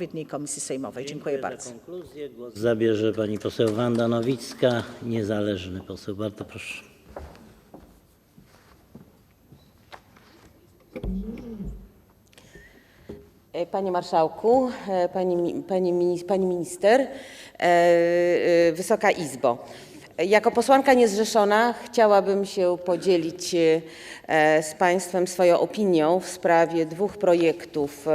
odpowiedniej komisji sejmowej. Dziękuję bardzo. Za konkluzję głos zabierze pani poseł Wanda Nowicka, niezależny poseł. Bardzo proszę. E, Panie Marszałku, e, Pani, pani, pani Minister, e, Wysoka Izbo. Jako posłanka niezrzeszona chciałabym się podzielić e, z Państwem swoją opinią w sprawie dwóch projektów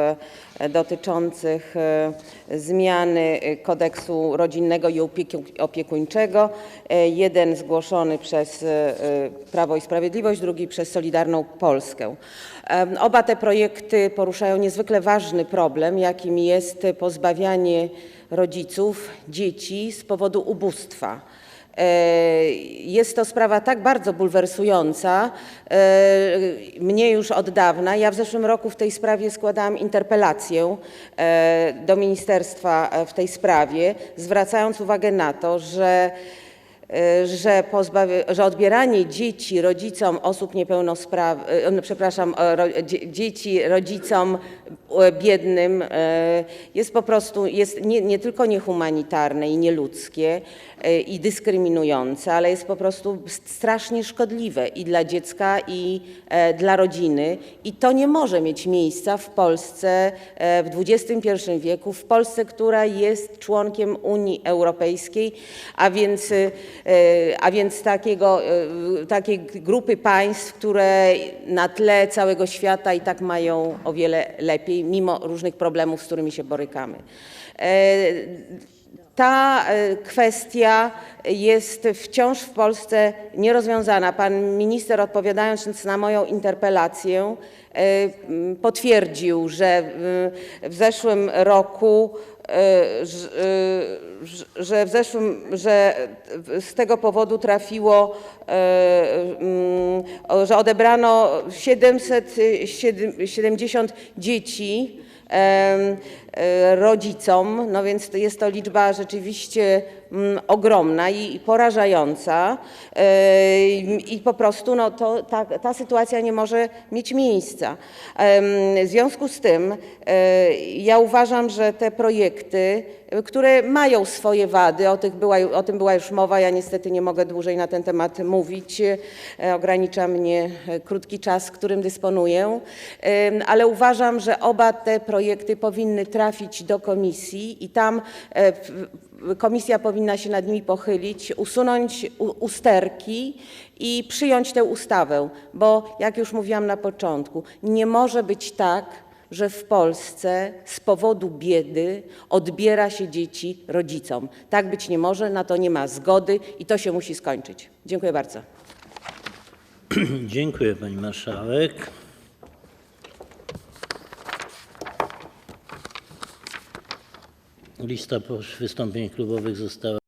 e, dotyczących e, zmiany kodeksu rodzinnego i opieku- opiekuńczego. Jeden zgłoszony przez Prawo i Sprawiedliwość, drugi przez Solidarną Polskę. Oba te projekty poruszają niezwykle ważny problem, jakim jest pozbawianie rodziców dzieci z powodu ubóstwa. E, Jest to sprawa tak bardzo bulwersująca, e, mnie już od dawna. Ja w zeszłym roku w tej sprawie składałam interpelację e, do ministerstwa w tej sprawie, zwracając uwagę na to, że że, pozbawi- że odbieranie dzieci rodzicom osób niepełnosprawnych, no, przepraszam, ro, dzie, dzieci rodzicom e, biednym jest po prostu, jest nie, nie tylko niehumanitarne i nieludzkie i dyskryminujące, ale jest po prostu strasznie szkodliwe i dla dziecka, i e, dla rodziny. I to nie może mieć miejsca w Polsce e, w XXI wieku, w Polsce, która jest członkiem Unii Europejskiej, a więc, a więc takiego, e, takiej grupy państw, które na tle całego świata i tak mają o wiele lepiej, mimo różnych problemów, z którymi się borykamy. E, ta e, kwestia jest wciąż w Polsce nierozwiązana. Pan minister odpowiadając na moją interpelację e, potwierdził, że w- w zeszłym roku e, e, że w zeszłym, że z tego powodu trafiło, e, że odebrano 770 dzieci e, rodzicom, no więc jest to liczba rzeczywiście mm, ogromna i porażająca E, i po prostu no, to, ta, ta sytuacja nie może mieć miejsca. W związku z tym e, ja uważam, że te projekty, e, które mają swoje wady, o, była, o tym była już mowa, ja niestety nie mogę dłużej na ten temat mówić, e, ogranicza mnie e, krótki czas, którym dysponuję, ale uważam, że oba te projekty powinny trafić do komisji i tam e, komisja powinna się nad nimi pochylić, usunąć usterki i przyjąć tę ustawę, bo jak już mówiłam na początku, nie może być tak, że w Polsce z powodu biedy odbiera się dzieci rodzicom. Tak być nie może, na to nie ma zgody i to się musi skończyć. Dziękuję bardzo. Dziękuję pani marszałek. Lista wystąpień klubowych została